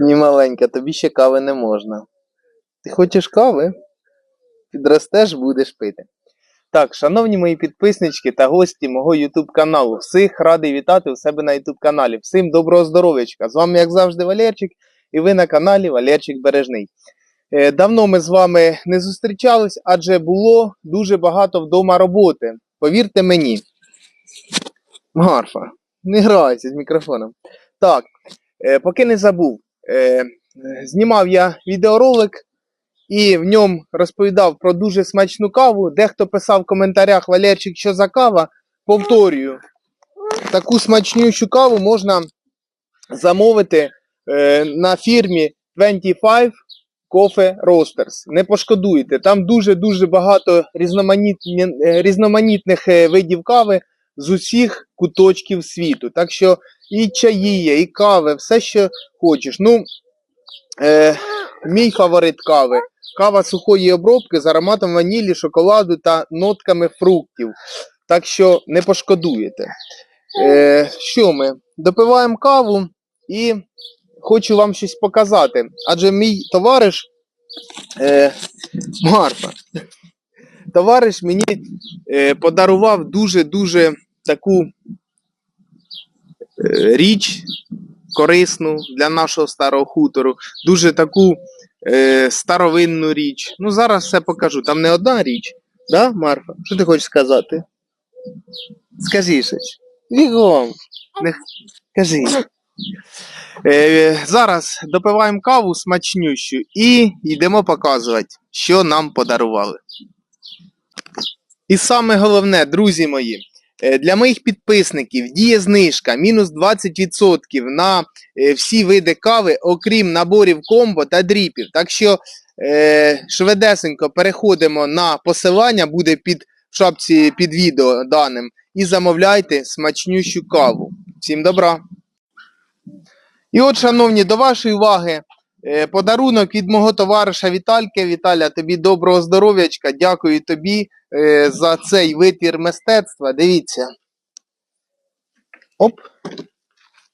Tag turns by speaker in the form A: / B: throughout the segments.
A: Ні, маленька, тобі ще кави не можна. Ти хочеш кави? Підростеш, будеш пити. Так, шановні мої підписнички та гості мого YouTube каналу, всіх радий вітати у себе на YouTube каналі. Всім доброго здоров'ячка. З вами, як завжди, Валерчик, і ви на каналі Валерчик Бережний. Е, Давно ми з вами не зустрічались, адже було дуже багато вдома роботи. Повірте мені. Марфа, не грайся з мікрофоном. Так, е, поки не забув, е, знімав я відеоролик і в ньому розповідав про дуже смачну каву. Дехто писав в коментарях Валерчик, що за кава. Повторюю, таку смачнющу каву можна замовити е, на фірмі 25 Coffee Roasters. Не пошкодуєте. Там дуже-дуже багато е, різноманітних е, видів кави з усіх куточків світу. Так що і чаї є, і кави, все, що хочеш. Ну, е, мій фаворит кави. Кава сухої обробки з ароматом ванілі, шоколаду та нотками фруктів. Так що не пошкодуєте. Е, що ми? Допиваємо каву і хочу вам щось показати. Адже мій товариш е, Марфа. Товариш мені е, подарував дуже-дуже таку річ корисну для нашого старого хутору, дуже таку е, старовинну річ. Ну, зараз все покажу. Там не одна річ, да, Марфа? Що ти хочеш сказати? Скажи щось. Бігом. Не... Кажи. Е, зараз допиваємо каву смачнющу і йдемо показувати, що нам подарували. І саме головне, друзі мої, е, для моїх підписників діє знижка мінус 20% на е, всі види кави, окрім наборів комбо та дріпів. Так що е, швидесенько переходимо на посилання, буде під в шапці під відео даним, і замовляйте смачнющу каву. Всім добра! І от, шановні, до вашої уваги, е, подарунок від мого товариша Вітальки. Віталя, тобі доброго здоров'ячка. Дякую тобі е, за цей витвір мистецтва. Дивіться. Оп.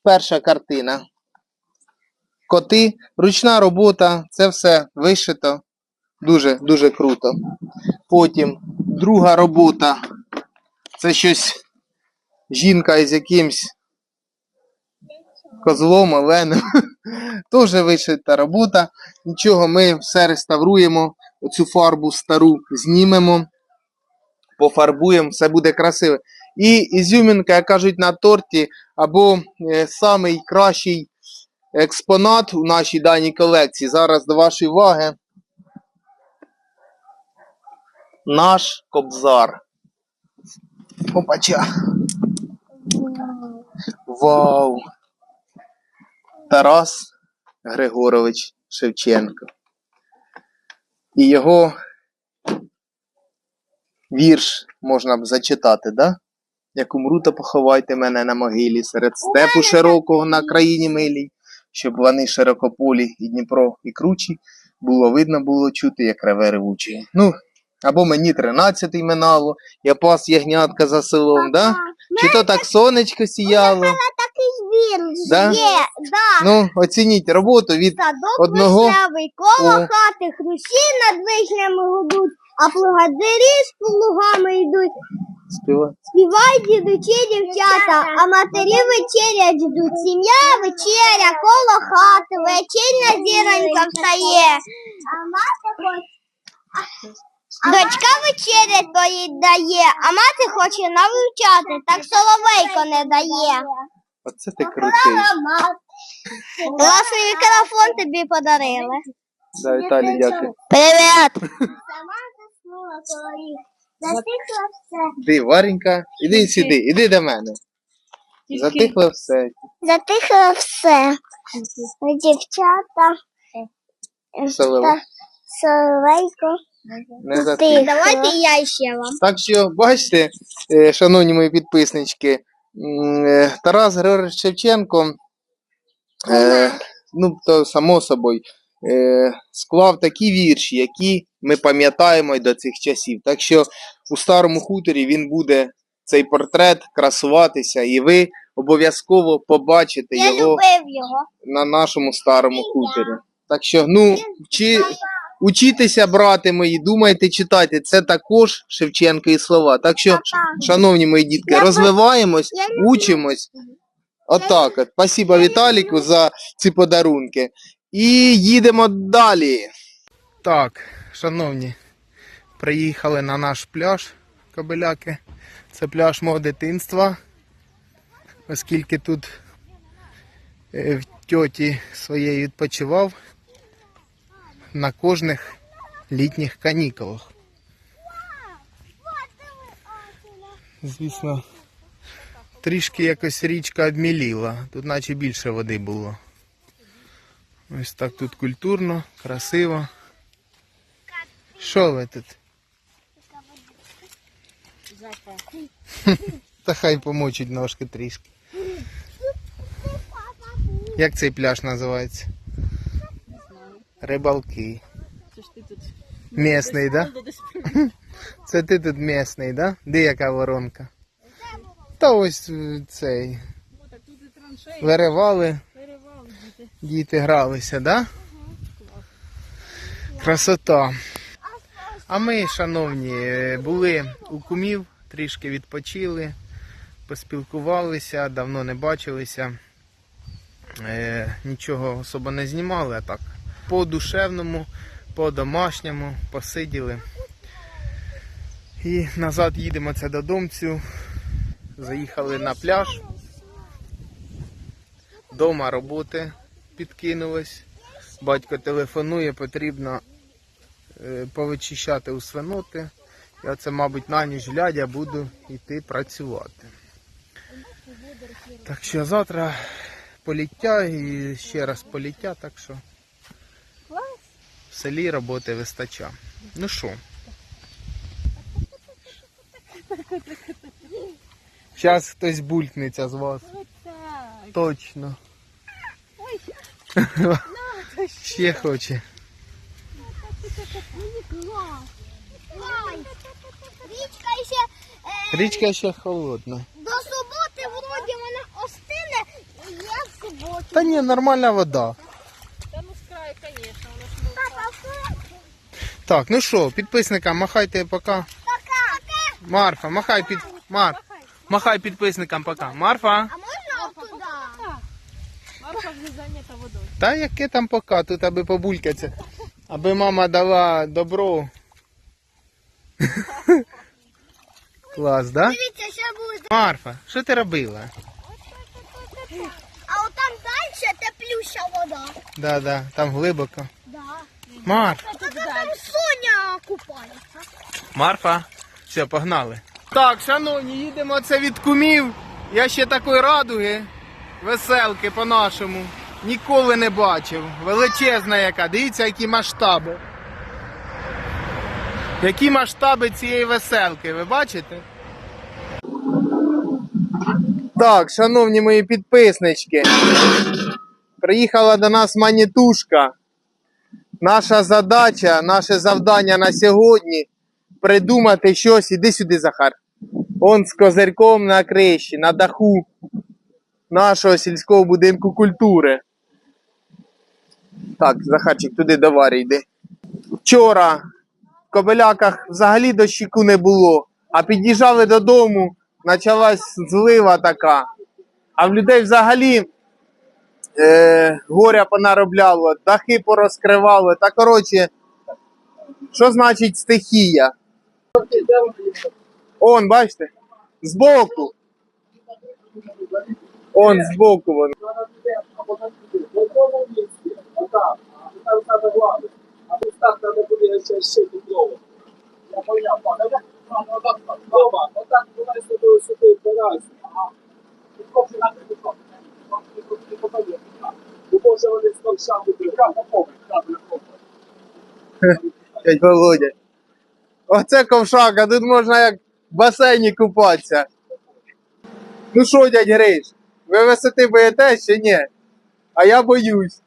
A: Перша картина. Коти, ручна робота, це все вишито. Дуже, дуже круто. Потім друга робота. Це щось жінка із якимсь козлом, оленем. Теж вишита робота. Нічого, ми все реставруємо. Оцю фарбу стару знімемо, пофарбуємо, все буде красиво. І ізюмінка, як кажуть, на торті, або е, самий кращий експонат у нашій даній колекції. Зараз до вашої уваги. Наш кобзар. Опача. Вау! Тарас Григорович Шевченко. І його вірш можна б зачитати, да? Як умру, то поховайте мене на могилі серед степу широкого на країні милій, щоб вони широкополі і Дніпро і кручі, було видно, було чути, як реве ревучий. Ну, або мені тринадцятий минало, я пас ягнятка за селом, да? Чи то так сонечко сіяло?
B: Такий
A: Да?
B: є, да.
A: Ну, оцініть роботу від
B: Садок
A: одного-
B: вишневий, коло
A: О.
B: хати хрущі над вишнями гудуть, а плугадирі з плугами йдуть.
A: співати.
B: Співають дідучі дівчата, а матері вечерять ждуть. Сім'я вечеря, коло хати, вечірня зіронька встає. Дочка вечерять поїдає, а мати хоче навчати, так соловейко не дає.
A: Оце ти крутий.
B: Класний мікрофон тобі подарили.
A: Да, Віталій, дякую.
B: Привіт! Затихло все.
A: Іди, Варенька, іди сюди, іди до мене. Затихло все.
B: Затихло все. Дівчата.
A: Соловей.
B: Соловейко.
A: Не затихло.
B: Давайте я ще вам.
A: Так що, бачите, е, шановні мої підписнички, е, Тарас Григорович Шевченко, е, ну, то само собою, склав такі вірші, які ми пам'ятаємо й до цих часів. Так що у старому хуторі він буде цей портрет красуватися, і ви обов'язково побачити
B: Я
A: його
B: його.
A: на нашому старому хуторі. Так що, ну, вчи, учітеся, брати мої, думайте, читайте. Це також Шевченкові слова. Так що, шановні мої дітки, розвиваємось, учимось. Отак от. Спасибо Віталіку за ці подарунки. І їдемо далі. Так, шановні, приїхали на наш пляж Кобиляки. Це пляж мого дитинства. Оскільки тут е, в тьоті своєї відпочивав на кожних літніх канікулах. Звісно, трішки якось річка обміліла. Тут наче більше води було. Ось так тут культурно, красиво. Що ви тут? Та хай помочить ножки трішки. Як цей пляж називається? Рибалки.
C: Це ж ти тут
A: Місний, да? Це ти тут місний, да? Де яка воронка? Та ось е, цей. Виривали,
C: діти.
A: гралися, да? Красота. А ми, шановні, були у кумів, трішки відпочили, поспілкувалися, давно не бачилися. Е, нічого особо не знімали, а так. По душевному, по домашньому посиділи. І назад їдемо це додомцю. Заїхали на пляж. Дома роботи підкинулось. Батько телефонує, потрібно е, повичищати у свиноти. Я це, мабуть, на ніч глядя буду йти працювати. Так що завтра поліття і ще раз поліття, так що в селі роботи вистача. Ну що? Зараз хтось булькнеться з вас. Точно. Ще хоче.
B: Річка ще е,
A: Річка ще холодна.
B: до суботи вроді вона остине, і є в суботу.
A: Та ні, нормальна вода.
C: Та ну з краю, звісно, воно ж ну,
A: Так, ну що, підписникам, махайте пока.
B: Пока.
A: Марфа, махай під. Мар. Махай підписникам пока. Марфа.
B: А можна туди?
C: Марка вже зайнята водою.
A: Та яке там пока, тут аби побулькаться. Аби мама дала добро. Клас, да?
B: Дивіться, ще буде.
A: Марфа, що ти робила?
B: А от там далі теплюща вода.
A: Да, да, там глибоко.
B: Да.
A: Марфа.
B: А там Соня купається.
A: Марфа. Все, погнали. Так, шановні, їдемо це від кумів. Я ще такої радуги, веселки по-нашому. Ніколи не бачив. Величезна яка. Дивіться, які масштаби. Які масштаби цієї веселки, ви бачите? Так, шановні мої підписнички. Приїхала до нас манітушка. Наша задача, наше завдання на сьогодні придумати щось. Іди сюди, Захар. Он з козирком на криші, на даху нашого сільського будинку культури. Так, Захарчик, туди до Варі йди. Вчора в Кобеляках взагалі дощику не було, а під'їжджали додому, почалась злива така. А в людей взагалі е, горя понаробляло, дахи порозкривало. Та коротше, що значить стихія? Он, бачите? Збоку. Он збоку
D: попробую.
A: Дядь Володя. Оце ковшак, а тут можна як в басейні купатися. Ну що, дядь Гриш, ви висоти боїтесь чи ні? А я боюсь.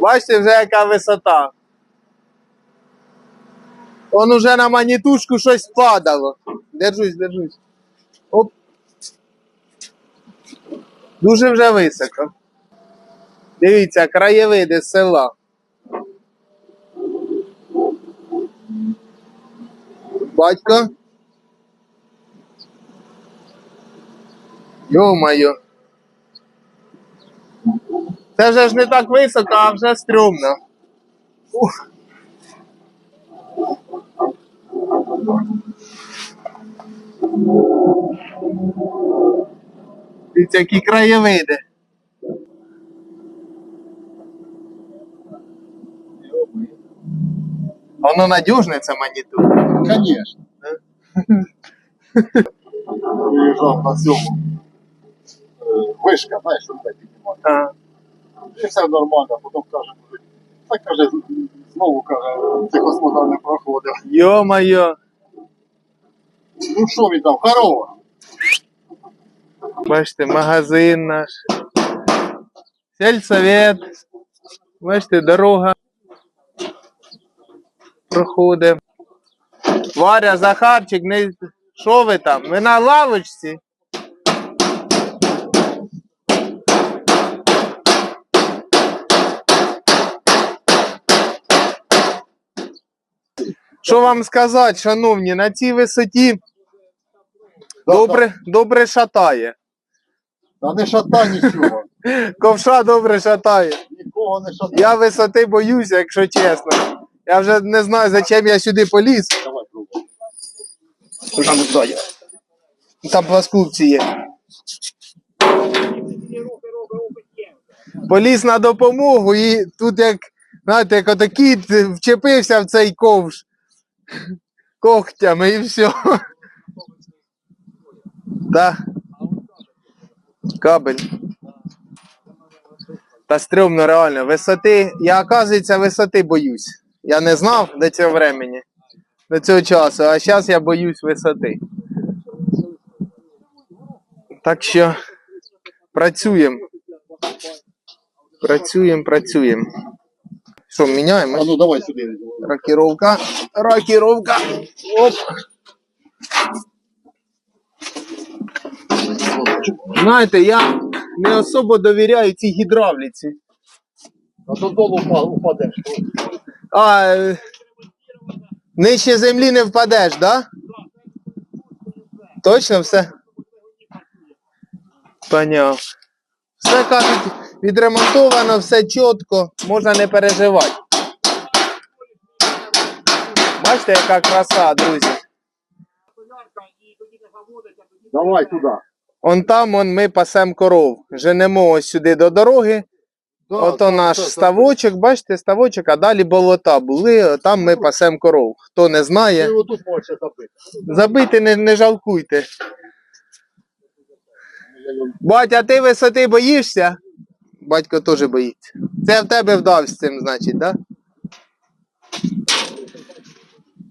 A: Бачите вже яка висота. Он уже на манітушку щось падало. Держусь, держусь. Оп. Дуже вже високо. Дивіться, краєвиди села. Батько. Йо-моє. Це вже ж не так високо, а вже стрьомно. Ух. Дивіться, які краєвиди. Воно надіжне, це маніту.
E: Конечно. Виїжджав на цьому. Вишка, знаєш, що це піднімати.
A: А,
E: І все нормально, потім каже, так каже, знову каже, техосмотр не проходив.
A: Йо-моє.
E: Ну що він там, корова?
A: Бачите, магазин наш. Сельсовет. Бачите, дорога проходить. Варя, Захарчик, не... що ви там? Ви на лавочці? Що вам сказати, шановні, на цій висоті добре, добре шатає.
E: Та не шата нічого.
A: Ковша добре шатає.
E: Нікого не шата.
A: Я висоти боюся, якщо чесно. Я вже не знаю, зачем я сюди поліз.
E: Давай пробуй.
A: Там. Пласкупці є. Поліз на допомогу і тут як, знаєте, як ото кіт вчепився в цей ковш когтями і все. Да. Кабель. Та стрьомно реально. Висоти. Я, оказується, висоти боюсь. Я не знав до цього времени, до цього часу, а зараз я боюсь висоти. Так що працюємо. Працюємо, працюємо. Що, міняємо?
E: А ну давай сюди.
A: Рокіровка. Рокіровка. Оп. Знаєте, я не особо довіряю цій гідравліці.
E: А додолу впа- упадеш.
A: А, е, нижче землі не впадеш, да? Точно все? Поняв. Все кажуть, відремонтовано, все чітко, можна не переживати. Бачите, яка краса, друзі.
E: Давай туди.
A: Он там он ми пасем коров. Женемо ось сюди до дороги.
E: Да,
A: Ото
E: там
A: наш
E: все
A: ставочок, бачите, ставочок, а далі болота були, там ми пасем коров. Хто не знає,
E: тут забити.
A: забити не, не жалкуйте. Батя, ти висоти боїшся? Батько теж боїться. Це в тебе вдав з цим, значить, так? Да?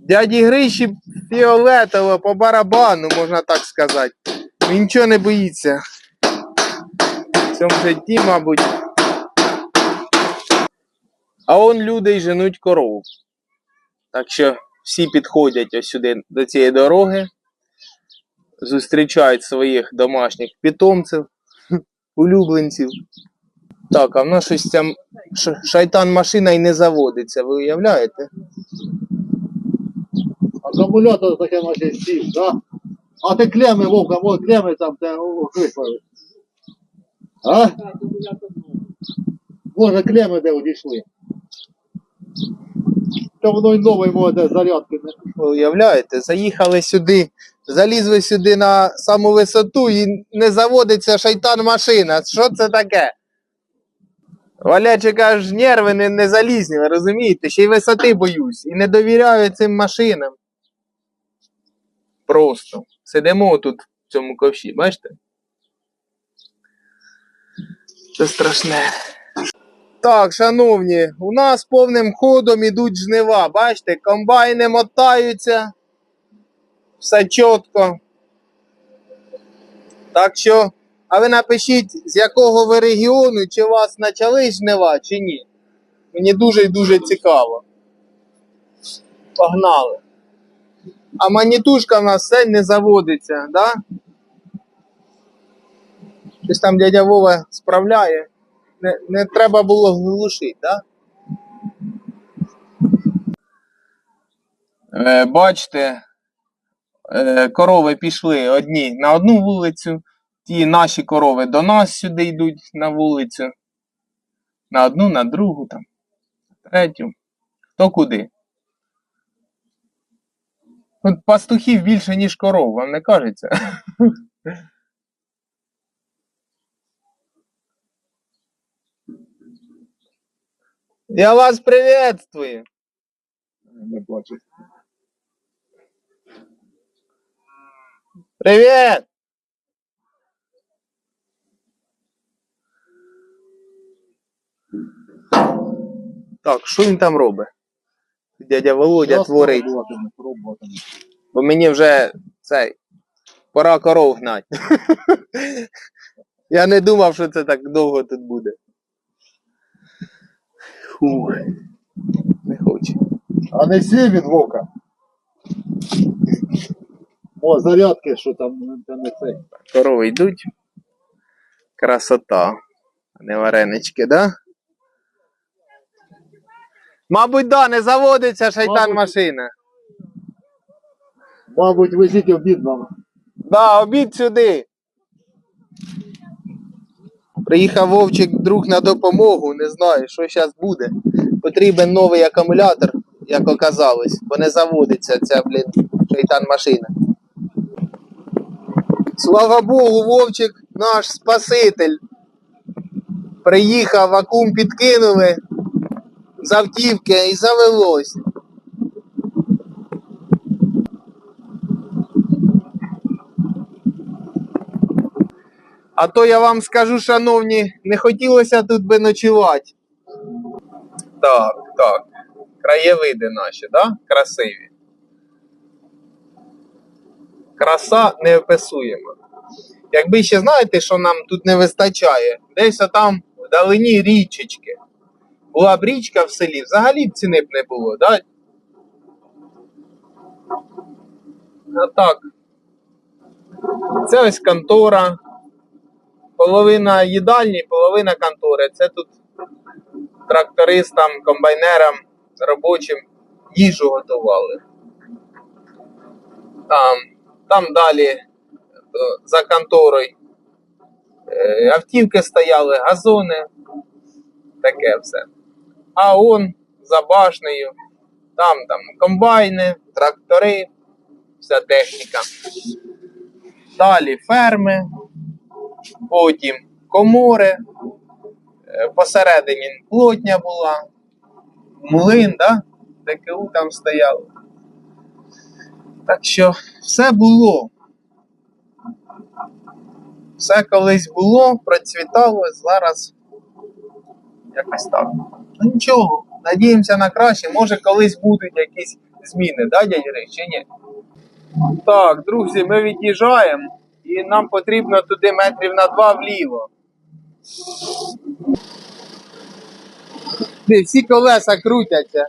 A: Дяді Гриші фіолетово по барабану, можна так сказати. Він нічого не боїться. В цьому житті, мабуть. А он люди й женуть корову. Так що всі підходять ось сюди до цієї дороги, зустрічають своїх домашніх питомців, улюбленців. Так, а в нас щось ш- шайтан машина і не заводиться, ви уявляєте?
E: Акумулятор таке наче сів, да? А ти клеми, Вовка, вот клеми там те випали. А? Може клеми де одійшли. Та воно й новий може зарядки не.
A: Ви уявляєте, заїхали сюди, залізли сюди на саму висоту і не заводиться шайтан машина. Що це таке? Валячик каже, нерви не, не залізні, ви розумієте? Ще й висоти боюсь. І не довіряю цим машинам. Просто. Сидимо тут в цьому ковші, бачите? Це страшне. Так, шановні, у нас повним ходом ідуть жнива. Бачите, комбайни мотаються. Все чітко. Так що, а ви напишіть, з якого ви регіону, чи у вас почали жнива, чи ні. Мені дуже і дуже цікаво. Погнали. А манітушка в нас все не заводиться, да? Щось там дядя Вова справляє. Не, не треба було глушити, да? Е, бачите, е, корови пішли одні на одну вулицю, ті наші корови до нас сюди йдуть на вулицю. На одну, на другу, там, третю. Хто куди? Тут пастухів більше, ніж коров, вам не кажеться? Я вас приветствую.
E: Не.
A: Привет! Так, що він там робить? Дядя Володя творить. Бо мені вже цей пора коров гнати. Я не думав, що це так довго тут буде. Фух. Не хочу.
E: А не сів він вовка. О, зарядки, що там, це не цей.
A: Корови йдуть. Красота. А не варенички, да? Мабуть, да, не заводиться шайтан
E: Мабуть.
A: машина.
E: Мабуть, везіть обід нам.
A: Да, обід сюди. Приїхав Вовчик друг на допомогу, не знаю, що зараз буде. Потрібен новий акумулятор, як оказалось, бо не заводиться ця, блін, шайтан машина. Слава Богу, Вовчик наш спаситель. Приїхав, вакуум підкинули з автівки і завелось. А то я вам скажу, шановні, не хотілося тут би ночувати. Так, так. Краєвиди наші, да? Красиві. Краса неописуєма. Якби ще знаєте, що нам тут не вистачає, десь отам вдалині річечки. Була б річка в селі, взагалі б ціни б не було, да? А так. Це ось контора. Половина їдальні, половина контори. Це тут трактористам, комбайнерам, робочим їжу готували. Там, там далі е, за конторою е, автівки стояли, газони, таке все. А он за башнею, там, там комбайни, трактори, вся техніка. Далі ферми, потім комори, е, посередині плотня була, млин, да? ДКУ там стояло. Так що все було. Все колись було, процвітало, зараз якось так. Ну нічого, надіємося на краще, може колись будуть якісь зміни, да, дядя Гриш, чи ні? Так, друзі, ми від'їжджаємо і нам потрібно туди метрів на два вліво. Де всі колеса крутяться.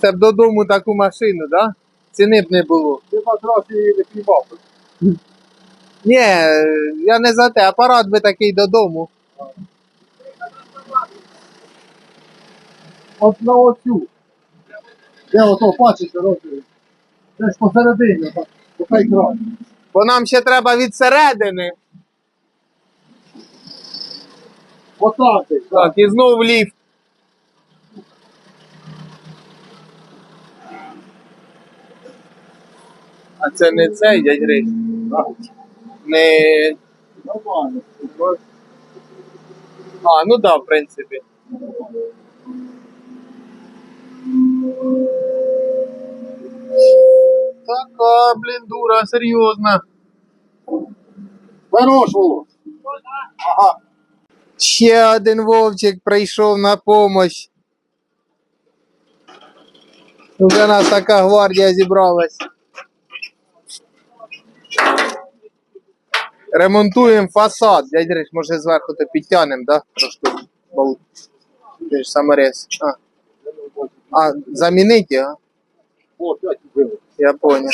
A: Це б додому таку машину, да? Ціни б не було.
E: Ти її не піймав.
A: Ні, я не за те, апарат би такий додому.
E: От на оцю. Де ото пачеться розповідь. Десь посередині, так, оцей край.
A: Бо нам ще треба від середини.
E: Отак так.
A: І знов в ліфт. А це не цей дядь Гриш. Не. А, ну да, в принципі. Така, блін, дура, серйозна.
E: Хорош, Володь. Ага.
A: Ще один вовчик прийшов на помощь. Вже нас така гвардія зібралась. Ремонтуємо фасад. Дядь може зверху то підтягнемо, да? Трошки болт. Ти ж саморез. А, а замінить його?
E: О, п'ять.
A: Я понял.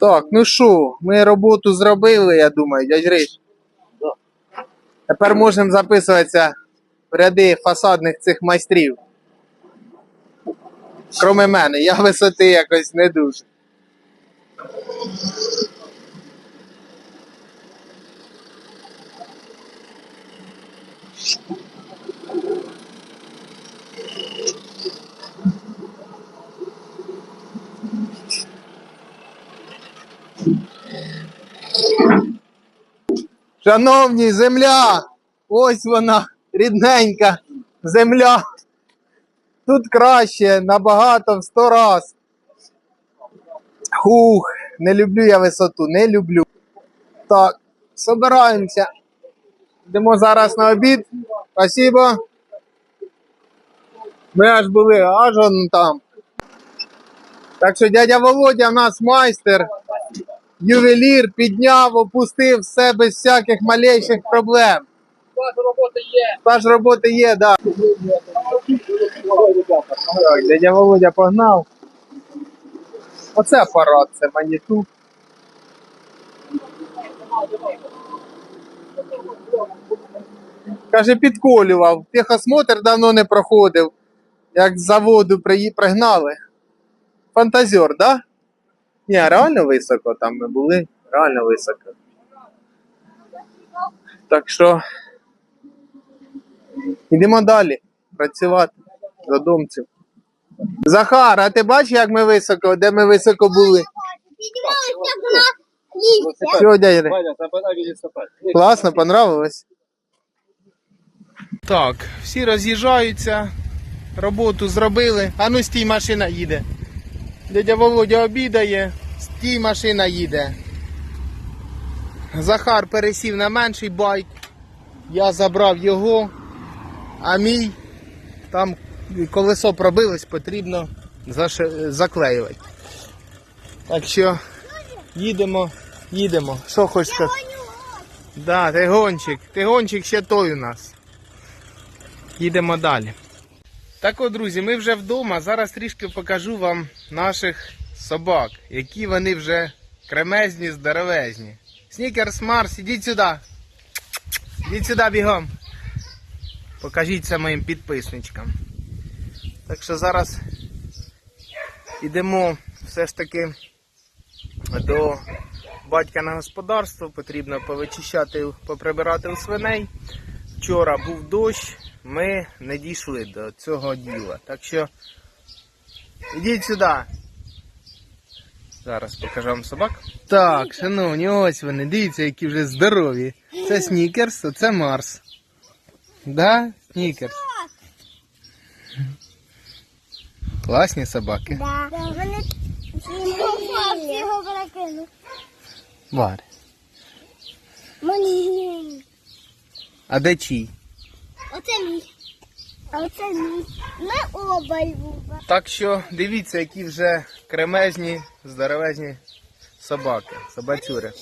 A: Так, ну що, ми роботу зробили, я думаю, дядь. Тепер можемо записуватися в ряди фасадних цих майстрів. Кроме мене, я висоти якось не дуже. Шановні, земля! Ось вона, рідненька земля. Тут краще, набагато в сто раз. Хух, не люблю я висоту, не люблю. Так, собираємося. Йдемо зараз на обід. Спасибо. Ми аж були, аж он там. Так що дядя Володя в нас майстер, ювелір, підняв, опустив все без всяких малейших проблем.
D: Стаж роботи є.
A: Стаж роботи є, да. Так, дядя Володя погнав. Оце апарат, це маніту. Каже, підколював. Техосмотр давно не проходив. Як з заводу пригнали. Фантазер, да? Ні, реально високо там ми були. Реально високо. Так що Йдемо далі працювати до домців. Захар, а ти бачиш, як ми високо, де ми високо були?
B: Піднімалися
D: велосипед.
A: Класно, понравилось. Так, всі роз'їжджаються, роботу зробили. А ну стій, машина їде. Дядя Володя обідає, стій, машина їде. Захар пересів на менший байк. Я забрав його, а мій там колесо пробилось, потрібно заклеювати. Так що їдемо, їдемо. Що хочеш сказати? Да, ти гонщик. Ти гонщик ще той у нас. Їдемо далі. Так от, друзі, ми вже вдома. Зараз трішки покажу вам наших собак, які вони вже кремезні, здоровезні. Снікерс Марс, ідіть сюди. Ідіть сюди бігом. Покажіть це моїм підписничкам. Так що зараз йдемо все ж таки до батька на господарство, потрібно повичищати, поприбирати у свиней. Вчора був дощ, ми не дійшли до цього діла. Так що ідіть сюди. Зараз покажу вам собак. Так, шановні, ось вони. Дивіться, які вже здорові. Це снікерс, а це Марс. Да, снікерс. Класні собаки.
B: Да. Вони його перекинув.
A: Варя.
B: Мені.
A: А де чий?
B: Оце мій. А оце мій. Ми оба Люба.
A: Так що дивіться, які вже кремезні, здоровезні собаки, собацюри.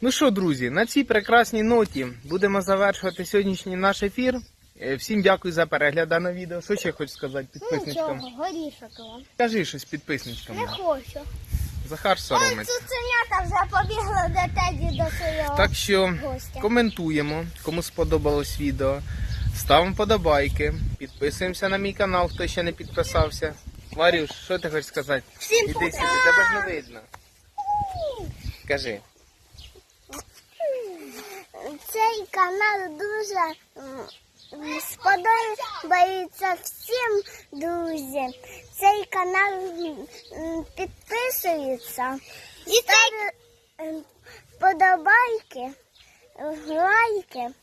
A: Ну що, друзі, на цій прекрасній ноті будемо завершувати сьогоднішній наш ефір. Е, Всім дякую за перегляд даного відео. Що ще хочу сказати підписничкам?
B: Нічого, горішок вам.
A: Кажи щось підписничкам.
B: Не хочу.
A: Захар
B: Ой, цуценята вже побігли до теді до свого
A: Так що
B: гостя.
A: коментуємо, кому сподобалось відео. Ставимо подобайки, підписуємося на мій канал, хто ще не підписався. Варюш, що ти хочеш сказати?
B: Всім
A: Іди сюди, тебе ж не видно. Кажи.
B: Цей канал дуже сподобається всім друзям. Цей канал підписується. І ставить ем, подобайки, лайки.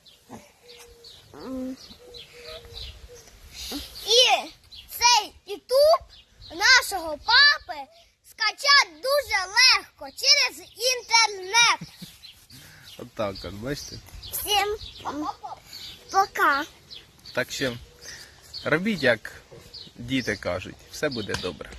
B: І цей ютуб нашого папи скачати дуже легко через інтернет.
A: Отак от, бачите?
B: Всім пока.
A: Так що робіть, як діти кажуть, все буде добре.